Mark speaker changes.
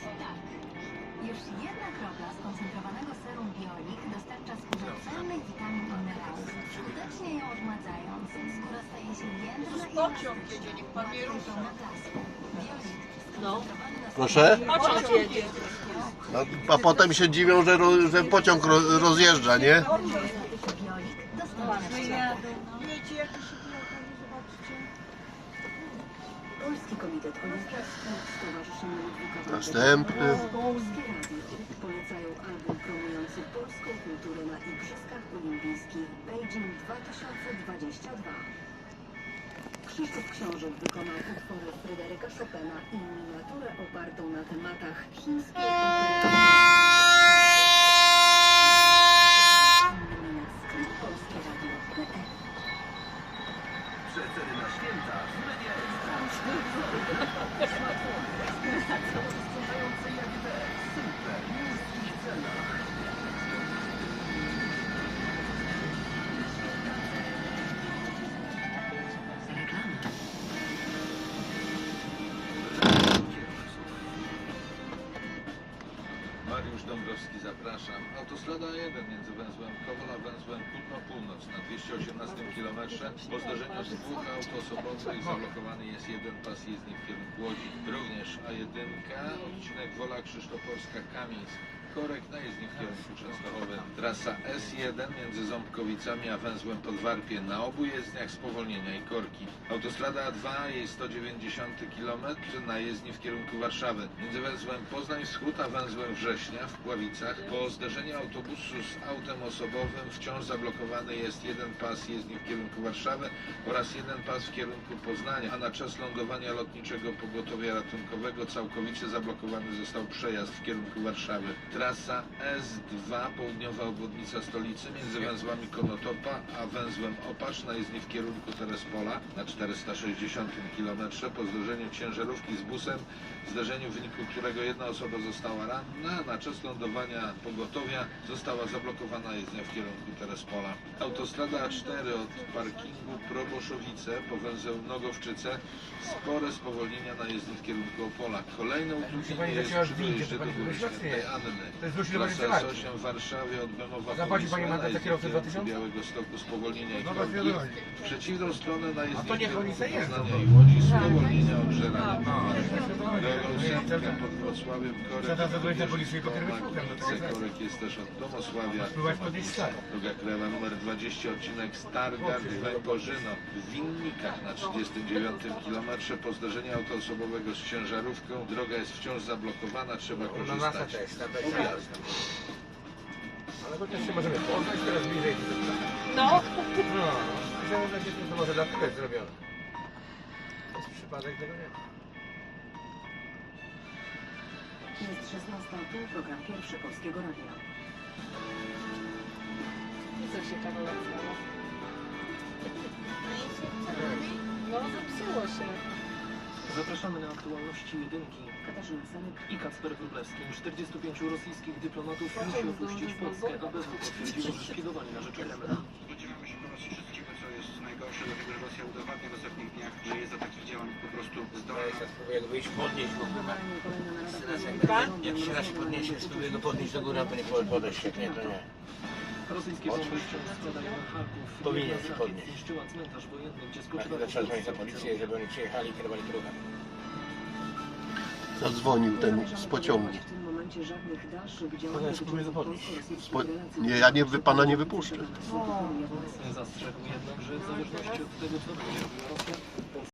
Speaker 1: Tak. Już jedna kropla skoncentrowanego serum Biolik dostarcza skórze cennych witamin i minerałów, skutecznie ją odmładzając. Skóra staje się jędrna i
Speaker 2: Pociąg jedzie, niech pan nie rusza.
Speaker 1: Blasku.
Speaker 2: No.
Speaker 1: skoncentrowany na
Speaker 3: Proszę?
Speaker 2: Pociąg jedzie.
Speaker 3: No, a potem się dziwią, że, ro, że pociąg ro, rozjeżdża, nie?
Speaker 1: Biolik dostępny w sklepach.
Speaker 4: Polski Komitet Olimpijski, Stowarzyszenie Ludwika
Speaker 3: Następny.
Speaker 4: Polskie Radio polecają album promujący polską kulturę na Igrzyskach Olimpijskich Beijing 2022. Krzysztof Książek wykonał utwory Fryderyka Chopina i miniaturę opartą na tematach chińskiej opery.
Speaker 5: Przeceny na święta w Media Ekstra. Sprzątające jak te. Super,
Speaker 6: Mariusz Dąbrowski, zapraszam. Autostrada A1 między węzłem Kowola a węzłem Kutno-Północ na 218 km. Po zdarzeniu z dwóch aut osobowych zablokowany jest jeden pas jezdni w kierunku Łodzi. Również A1, odcinek Wola Krzysztoporska-Kamieńsk. Korek na jezdni w kierunku Częstochowy. Trasa S1 między Ząbkowicami a węzłem Podwarpie na obu jezdniach spowolnienia i korki. Autostrada A2, jej 190 km na jezdni w kierunku Warszawy. Między węzłem Poznań Wschód a węzłem Września w Pławicach. Po zderzeniu autobusu z autem osobowym wciąż zablokowany jest jeden pas jezdni w kierunku Warszawy oraz jeden pas w kierunku Poznania, a na czas lądowania lotniczego pogotowia ratunkowego całkowicie zablokowany został przejazd w kierunku Warszawy. Trasa S2, południowa obwodnica stolicy między węzłami Konotopa a węzłem Opacz na jezdni w kierunku Terespola na 460 km po zderzeniu ciężarówki z busem, zdarzeniu w wyniku którego jedna osoba została ranna, na czas lądowania pogotowia została zablokowana jezdnia w kierunku Terespola. Autostrada A4 od parkingu Proboszowice po węzeł Nogowczyce spore spowolnienia na jezdni w kierunku Opola. Kolejne utrudnienie jest przy
Speaker 7: to
Speaker 6: do Góry
Speaker 7: nie?
Speaker 6: Świętej Anny.
Speaker 7: To jest złośliwe
Speaker 6: Trasa
Speaker 7: pani
Speaker 6: S8 w Warszawie od Bemowa
Speaker 7: Zapłaci pani mandat za kierowcę
Speaker 6: w
Speaker 7: 2000?
Speaker 6: kierunku Białego Stoku spowolnienia i
Speaker 7: No no.
Speaker 6: W przeciwną stronę na jezdni
Speaker 7: to niech oni jeżdżą,
Speaker 6: Poznania i Łodzi spowolnienia od Żerania.
Speaker 7: No,
Speaker 6: Drogą
Speaker 7: nie,
Speaker 6: Sępka pod Wrocławiem korek
Speaker 7: Trzeba zadzwonić na policję i no to jest
Speaker 6: Korek jest też od Domosławia.
Speaker 7: Spróbować podnieść stary.
Speaker 6: Droga krajowa numer 20, odcinek Stargard Węgorzyno w Winnikach na 39 km po zdarzeniu autoosobowego z ciężarówką. Droga jest wciąż zablokowana, trzeba
Speaker 7: No nasa
Speaker 6: korzystać
Speaker 7: też,
Speaker 6: objazdu.
Speaker 7: Ale chociaż się możemy poznać teraz bliżej.
Speaker 2: No.
Speaker 7: No, że się to może dlatego jest zrobione. Jest przypadek tego nie ma.
Speaker 4: Jest 16.00, program pierwszy Polskiego Radia.
Speaker 2: Co się Karola stało?
Speaker 5: Zapraszamy na aktualności jedynki.
Speaker 4: Katarzyna Sanek.
Speaker 5: I Kacper Wróblewski. 45 rosyjskich dyplomatów musi opuścić Polskę. ABW potwierdziło, że szpiegowali na rzecz Kremla.
Speaker 8: Spodziewamy się po raz wszystkiego, co jest najgorsze, dlatego że Rosja udowadnia w ostatnich dniach, że jest do takich działań po prostu zdolna.
Speaker 7: spróbuję go wyjść podnieść.
Speaker 2: Tak?
Speaker 7: Jak się raz podniesie, spróbuję go podnieść do góry, a to nie podejść, jak nie, to nie.
Speaker 5: Rosyjskie bomby wciąż spadają na Charków.
Speaker 7: Powinien
Speaker 5: Jedna z rakiet
Speaker 7: podnieść.
Speaker 5: zniszczyła cmentarz wojenny, gdzie spoczywa
Speaker 7: trzeba dzwonić na policję, żeby oni przyjechali i kierowali drogę.
Speaker 3: Zadzwonił ten z pociągu.
Speaker 4: W tym momencie żadnych dalszych działań
Speaker 3: Spo- nie, ja nie- wy- pana nie wypuszczę.
Speaker 5: Zastrzegł jednak, że w zależności od tego, co będzie robiła Rosja,